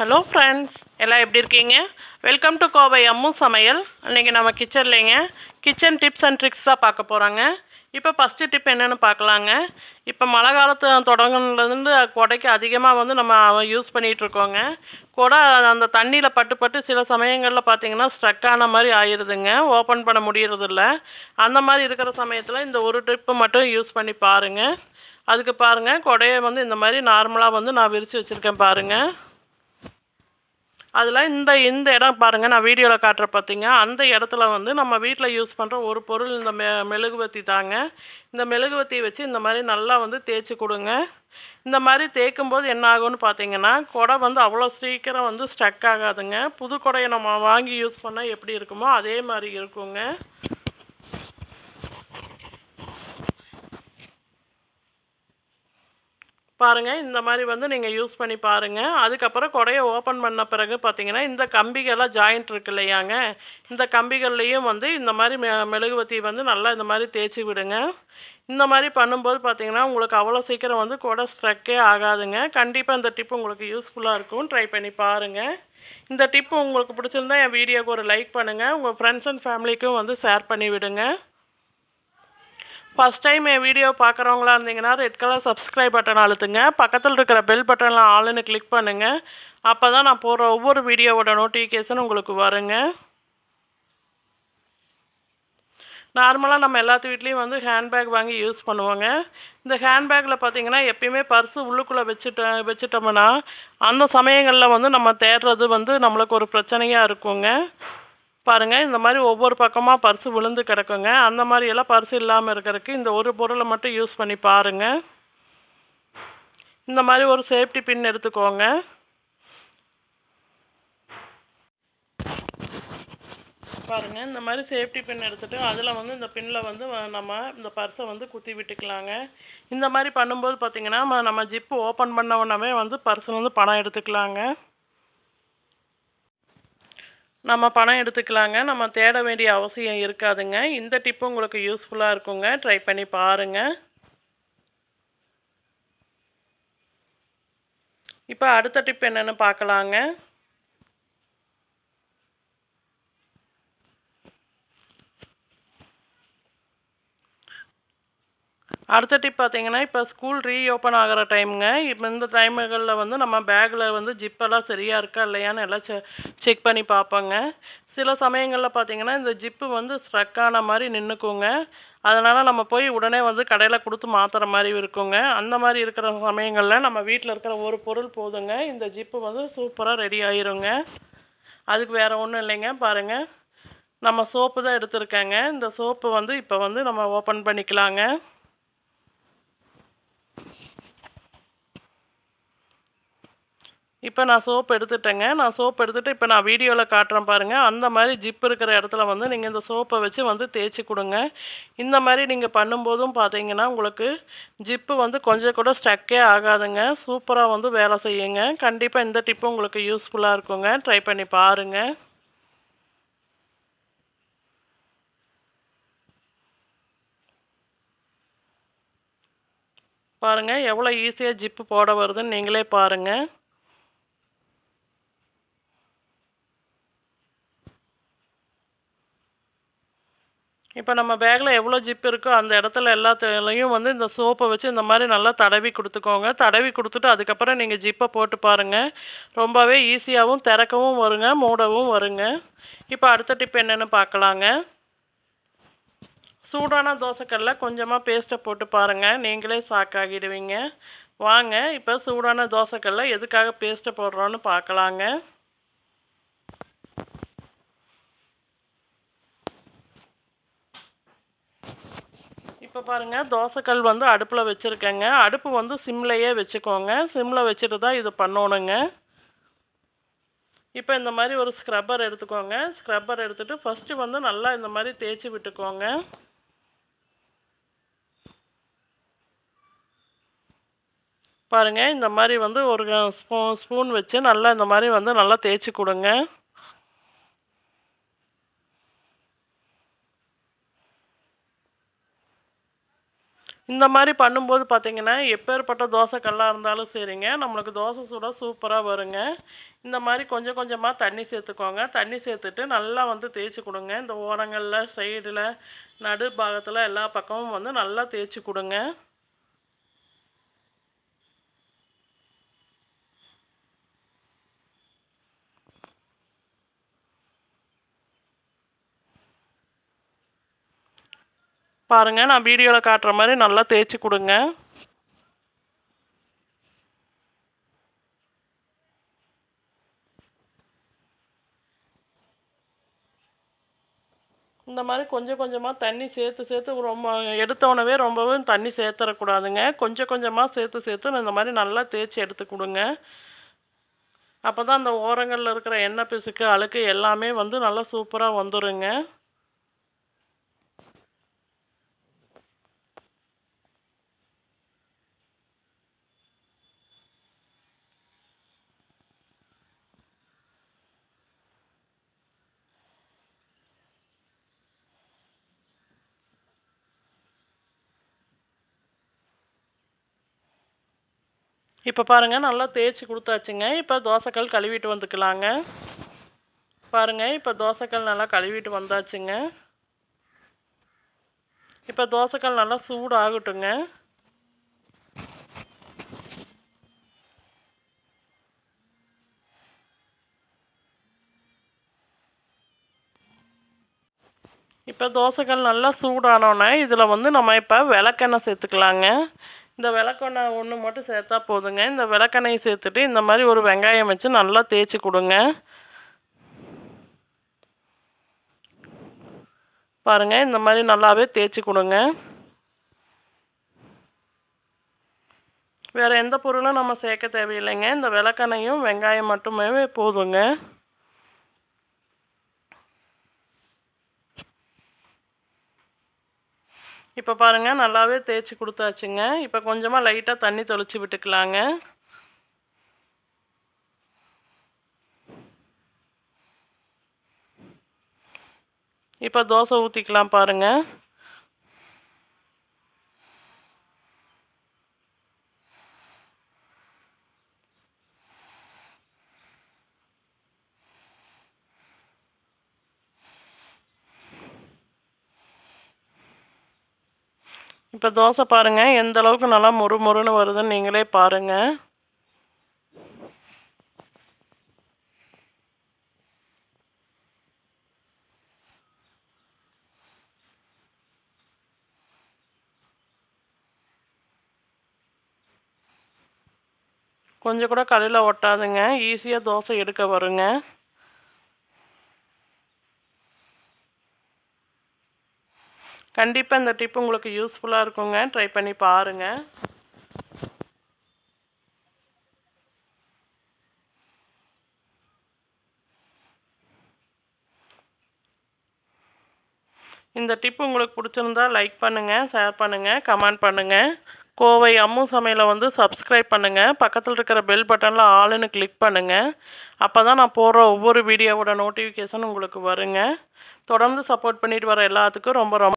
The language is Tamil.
ஹலோ ஃப்ரெண்ட்ஸ் எல்லாம் எப்படி இருக்கீங்க? வெல்கம் டு கோவை அம்மு சமையல் இன்றைக்கி நம்ம கிச்சன்லேங்க கிச்சன் டிப்ஸ் அண்ட் ட்ரிக்ஸ் தான் பார்க்க போகிறாங்க இப்போ ஃபஸ்ட்டு டிப் என்னென்னு பார்க்கலாங்க. இப்போ மழை காலத்து தொடங்குனதுலேருந்து கொடைக்கு அதிகமாக வந்து நம்ம யூஸ் பண்ணிகிட்டு இருக்கோங்க. கொடை அந்த தண்ணியில் பட்டு பட்டு சில சமயங்களில் பார்த்தீங்கன்னா ஸ்ட்ரக் ஆன மாதிரி ஆயிடுதுங்க ஓப்பன் பண்ண முடியறதில்ல. அந்த மாதிரி இருக்கிற சமயத்தில் இந்த ஒரு ட்ரிப்பு மட்டும் யூஸ் பண்ணி பாருங்கள் அதுக்கு பாருங்கள் கொடையை வந்து இந்த மாதிரி நார்மலாக வந்து நான் விரித்து வச்சுருக்கேன் பாருங்கள் அதில் இந்த இந்த இடம் பாருங்கள் நான் வீடியோவில் காட்டுற பார்த்தீங்க அந்த இடத்துல வந்து நம்ம வீட்டில் யூஸ் பண்ணுற ஒரு பொருள் இந்த மெ மெழுகுவத்தி தாங்க. இந்த மெழுகுவத்தியை வச்சு இந்த மாதிரி நல்லா வந்து தேய்ச்சி கொடுங்க. இந்த மாதிரி தேய்க்கும் போது என்ன ஆகும்னு பார்த்தீங்கன்னா குடை வந்து அவ்வளோ சீக்கிரம் வந்து ஸ்டக் ஆகாதுங்க. புது குடையை நம்ம வாங்கி யூஸ் பண்ணால் எப்படி இருக்குமோ அதே மாதிரி இருக்குங்க. பாருங்கள் இந்த மாதிரி வந்து நீங்கள் யூஸ் பண்ணி பாருங்கள் அதுக்கப்புறம் குடையை ஓப்பன் பண்ண பிறகு பார்த்தீங்கன்னா இந்த கம்பிகள்லாம் ஜாயிண்ட் இருக்கு இல்லையாங்க? இந்த கம்பிகள்லேயும் வந்து இந்த மாதிரி மெ மெழுகுவத்தி வந்து நல்லா இந்த மாதிரி தேய்ச்சி விடுங்க. இந்த மாதிரி பண்ணும்போது பார்த்தீங்கன்னா உங்களுக்கு அவ்வளோ சீக்கிரம் வந்து குடை ஸ்ட்ரக்கே ஆகாதுங்க. கண்டிப்பாக இந்த டிப்பு உங்களுக்கு யூஸ்ஃபுல்லாக இருக்கும். ட்ரை பண்ணி பாருங்கள் இந்த டிப்பு உங்களுக்கு பிடிச்சிருந்தா என் வீடியோக்கு ஒரு லைக் பண்ணுங்கள் உங்கள் ஃப்ரெண்ட்ஸ் அண்ட் ஃபேமிலிக்கும் வந்து ஷேர் பண்ணி விடுங்க. ஃபஸ்ட் டைம் என் வீடியோ பார்க்குறவங்களா இருந்தீங்கன்னா ரெட் கலர் சப்ஸ்கிரைப் பட்டன் அழுத்துங்க. பக்கத்தில் இருக்கிற பெல் பட்டனில் ஆளுன்னு கிளிக் பண்ணுங்கள் அப்போ தான் நான் போடுற ஒவ்வொரு வீடியோவோட நோட்டிஃபிகேஷன் உங்களுக்கு வருங்க. நார்மலாக நம்ம எல்லாத்து வீட்லேயும் வந்து ஹேண்ட்பேக் வாங்கி யூஸ் பண்ணுவோங்க. இந்த ஹேண்ட்பேக்கில் பார்த்தீங்கன்னா எப்பயுமே பர்ஸு உள்ளுக்குள்ளே வச்சுட்ட வச்சுட்டோம்னா அந்த சமயங்களில் வந்து நம்ம தேடுறது வந்து நம்மளுக்கு ஒரு பிரச்சனையாக இருக்குங்க. பாருங்கள் இந்த மாதிரி ஒவ்வொரு பக்கமாக பர்ஸு விழுந்து கிடக்குங்க. அந்த மாதிரியெல்லாம் பர்ஸு இல்லாமல் இருக்கிறதுக்கு இந்த ஒரு பொருளை மட்டும் யூஸ் பண்ணி பாருங்கள் இந்த மாதிரி ஒரு சேஃப்டி பின் எடுத்துக்கோங்க. பாருங்கள் இந்த மாதிரி சேஃப்டி பின் எடுத்துகிட்டு அதில் வந்து இந்த பின்னில் வந்து நம்ம இந்த பர்ஸை வந்து குத்தி விட்டுக்கலாங்க. இந்த மாதிரி பண்ணும்போது பார்த்திங்கன்னா நம்ம ஜிப்பு ஓப்பன் பண்ண உடனே வந்து பர்ஸில் வந்து பணம் எடுத்துக்கலாங்க. நம்ம பணம் எடுத்துக்கலாங்க. நம்ம தேட வேண்டிய அவசியம் இருக்காதுங்க. இந்த டிப்பு உங்களுக்கு யூஸ்ஃபுல்லாக இருக்குங்க. ட்ரை பண்ணி பாருங்கள் இப்போ அடுத்த டிப் என்னென்னு பார்க்கலாங்க. அடுத்த டிப் பார்த்தீங்கன்னா இப்போ ஸ்கூல் ரீஓப்பன் ஆகிற டைமுங்க இப்போ இந்த டைமுகளில் வந்து நம்ம பேக்கில் வந்து ஜிப்பெல்லாம் சரியாக இருக்கா இல்லையான்னு எல்லாம் செ செக் பண்ணி பார்ப்போங்க. சில சமயங்களில் பார்த்தீங்கன்னா இந்த ஜிப்பு வந்து ஸ்ட்ரக் ஆன மாதிரி நின்றுக்குங்க அதனால் நம்ம போய் உடனே வந்து கடையில் கொடுத்து மாற்றுற மாதிரி இருக்குங்க. அந்த மாதிரி இருக்கிற சமயங்களில் நம்ம வீட்டில் இருக்கிற ஒரு பொருள் போதுங்க. இந்த ஜிப்பு வந்து சூப்பராக ரெடி ஆயிருங்க. அதுக்கு வேறு ஒன்றும் இல்லைங்க. பாருங்கள் நம்ம சோப்பு தான் எடுத்திருக்கேங்க. இந்த சோப்பு வந்து இப்போ வந்து நம்ம ஓப்பன் பண்ணிக்கலாங்க. இப்போ நான் சோப் எடுத்துட்டேங்க. நான் சோப் எடுத்துகிட்டு இப்போ நான் வீடியோவில் காட்டுறேன் பாருங்கள் அந்த மாதிரி ஜிப் இருக்கிற இடத்துல வந்து நீங்கள் இந்த சோப்பை வச்சு வந்து தேய்ச்சி கொடுங்க. இந்த மாதிரி நீங்கள் பண்ணும்போதும் பார்த்தீங்கன்னா உங்களுக்கு ஜிப்பு வந்து கொஞ்சம் கூட ஸ்டக்கே ஆகாதுங்க. சூப்பராக வந்து வேலை செய்யுங்க. கண்டிப்பாக இந்த டிப்பு உங்களுக்கு யூஸ்ஃபுல்லாக இருக்குங்க. ட்ரை பண்ணி பாருங்கள் பாருங்கள் எவ்வளோ ஈஸியாக ஜிப்பு போட வருதுன்னு நீங்களே பாருங்கள் இப்போ நம்ம பேக்கில் எவ்வளோ ஜிப் இருக்கோ அந்த இடத்துல எல்லாத்துலேயும் வந்து இந்த சோப்பை வச்சு இந்த மாதிரி நல்லா தடவி கொடுத்துக்கோங்க. தடவி கொடுத்துட்டு அதுக்கப்புறம் நீங்கள் ஜிப்பை போட்டு பாருங்கள் ரொம்பவே ஈஸியாகவும் திறக்கவும் வருங்க மூடவும் வருங்க. இப்போ அடுத்த டிப் என்னென்னு பார்க்கலாங்க சூடான தோசைக்கல்ல கொஞ்சமாக பேஸ்ட்டை போட்டு பாருங்கள் நீங்களே சாக்காகிடுவீங்க வாங்க இப்போ சூடான தோசைக்கல்ல எதுக்காக பேஸ்ட்டை போடுறோன்னு பார்க்கலாங்க. இப்போ பாருங்கள் தோசைக்கல் வந்து அடுப்பில் வச்சுருக்கேங்க. அடுப்பு வந்து சிம்லையே வச்சுக்கோங்க. சிம்மில் வச்சுட்டு தான் இது பண்ணணுங்க. இப்போ இந்த மாதிரி ஒரு ஸ்க்ரப்பர் எடுத்துக்கோங்க. ஸ்க்ரப்பர் எடுத்துகிட்டு ஃபஸ்ட்டு வந்து நல்லா இந்த மாதிரி தேய்ச்சி விட்டுக்கோங்க. பாருங்கள் இந்த மாதிரி வந்து ஒரு ஸ்பூ ஸ்பூன் வச்சு நல்லா இந்த மாதிரி வந்து நல்லா தேய்ச்சி கொடுங்க. இந்த மாதிரி பண்ணும்போது பார்த்தீங்கன்னா எப்பேற்பட்ட தோசைக்கல்லாக இருந்தாலும் சரிங்க. நம்மளுக்கு தோசை சுட சூப்பராக வருங்க. இந்த மாதிரி கொஞ்சம் கொஞ்சமாக தண்ணி சேர்த்துக்கோங்க. தண்ணி சேர்த்துட்டு நல்லா வந்து தேய்ச்சி கொடுங்க. இந்த ஓரங்களில் சைடில் நடு பாகத்தில் எல்லா பக்கமும் வந்து நல்லா தேய்ச்சி கொடுங்க. பாருங்கள் நான் வீடியோவில் காட்டுற மாதிரி நல்லா தேய்ச்சி கொடுங்க. இந்த மாதிரி கொஞ்சம் கொஞ்சமாக தண்ணி சேர்த்து சேர்த்து ரொம்ப எடுத்தோடனவே ரொம்பவும் தண்ணி சேர்த்துறக்கூடாதுங்க. கொஞ்சம் கொஞ்சமாக சேர்த்து சேர்த்து இந்த மாதிரி நல்லா தேய்ச்சி எடுத்து கொடுங்க. அப்போ தான் அந்த ஓரங்களில் இருக்கிற எண்ணெய் பிசுக்கு அழுக்கு எல்லாமே வந்து நல்லா சூப்பராக வந்துடுங்க இப்போ பாருங்கள் நல்லா தேய்ச்சி கொடுத்தாச்சுங்க. இப்போ தோசைக்கல் கழுவிட்டு வந்துக்கலாங்க. பாருங்கள் இப்போ தோசைக்கல் நல்லா கழுவிட்டு வந்தாச்சுங்க. இப்போ தோசைக்கல் நல்லா சூடு ஆகட்டுங்க இப்போ தோசைக்கல் நல்லா சூடானோன்னே இதில் வந்து நம்ம இப்போ விளக்கெண்ணெய் சேர்த்துக்கலாங்க. இந்த விளக்கெண்ணெய் ஒன்று மட்டும் சேர்த்தா போதுங்க. இந்த விளக்கெண்ணெயை சேர்த்துட்டு இந்த மாதிரி ஒரு வெங்காயம் வச்சு நல்லா தேய்ச்சி கொடுங்க. பாருங்கள் இந்த மாதிரி நல்லாவே தேய்ச்சி கொடுங்க. வேறு எந்த பொருளும் நம்ம சேர்க்க தேவையில்லைங்க. இந்த விளக்கெண்ணையும் வெங்காயம் மட்டுமே போதுங்க. இப்போ பாருங்கள் நல்லாவே தேய்ச்சி கொடுத்தாச்சுங்க. இப்போ கொஞ்சமாக லைட்டாக தண்ணி தொளிச்சு விட்டுக்கலாங்க. இப்போ தோசை ஊற்றிக்கலாம் பாருங்கள் இப்போ தோசை பாருங்கள் எந்த அளவுக்கு நல்லா மொறு மொறுன்னு வருதுன்னு நீங்களே பாருங்கள் கொஞ்சம் கூட கடையில் ஒட்டாதுங்க. ஈஸியாக தோசை எடுக்க வருங்க. கண்டிப்பாக இந்த டிப் உங்களுக்கு யூஸ்ஃபுல்லாக இருக்குங்க. ட்ரை பண்ணி பாருங்கள் இந்த டிப் உங்களுக்கு பிடிச்சிருந்தா லைக் பண்ணுங்கள் ஷேர் பண்ணுங்கள் கமெண்ட் பண்ணுங்கள் கோவை அம்மு சமையலை வந்து சப்ஸ்கிரைப் பண்ணுங்கள் பக்கத்தில் இருக்கிற பெல் பட்டனில் ஆளுன்னு கிளிக் பண்ணுங்கள் அப்போ தான் நான் போடுற ஒவ்வொரு வீடியோவோட நோட்டிஃபிகேஷன் உங்களுக்கு வருங்க. தொடர்ந்து சப்போர்ட் பண்ணிட்டு வர எல்லாத்துக்கும் ரொம்ப ரொம்ப